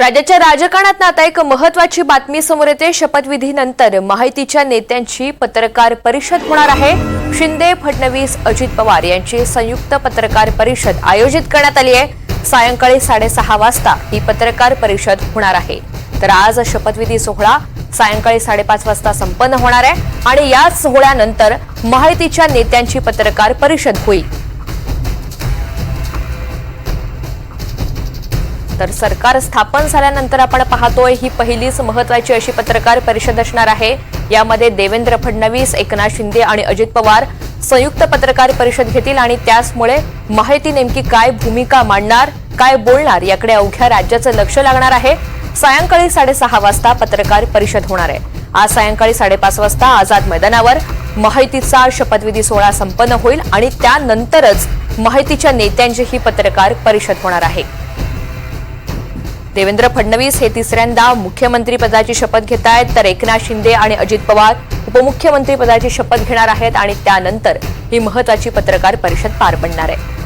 राज्याच्या राजकारणात आता एक महत्वाची बातमी समोर येते. शपथविधीनंतर माहितीच्या नेत्यांची पत्रकार परिषद होणार आहे. शिंदे फडणवीस अजित पवार यांची संयुक्त पत्रकार परिषद आयोजित करण्यात आली आहे. सायंकाळी साडेसहा वाजता ही पत्रकार परिषद होणार आहे. तर आज शपथविधी सोहळा सायंकाळी साडेपाच वाजता संपन्न होणार आहे आणि याच सोहळ्यानंतर माहितीच्या नेत्यांची पत्रकार परिषद होईल. तर सरकार स्थापन झाल्यानंतर आपण पाहतोय ही पहिलीच महत्वाची अशी पत्रकार परिषद असणार आहे. यामध्ये देवेंद्र फडणवीस एकनाथ शिंदे आणि अजित पवार संयुक्त पत्रकार परिषद घेतील आणि त्याचमुळे माहिती नेमकी काय भूमिका मांडणार काय बोलणार याकडे अवघ्या राज्याचं लक्ष लागणार आहे. सायंकाळी साडेसहा वाजता पत्रकार परिषद होणार आहे. आज सायंकाळी साडेपाच वाजता आझाद मैदानावर माहितीचा शपथविधी सोहळा संपन्न होईल आणि त्यानंतरच माहितीच्या नेत्यांची ही पत्रकार परिषद होणार आहे. देवेंद्र फडणवीस हे तिसऱ्यांदा मुख्यमंत्रीपदाची शपथ घेत आहेत. तर एकनाथ शिंदे आणि अजित पवार उपमुख्यमंत्रीपदाची शपथ घेणार आहेत आणि त्यानंतर ही महत्वाची पत्रकार परिषद पार पडणार आहे.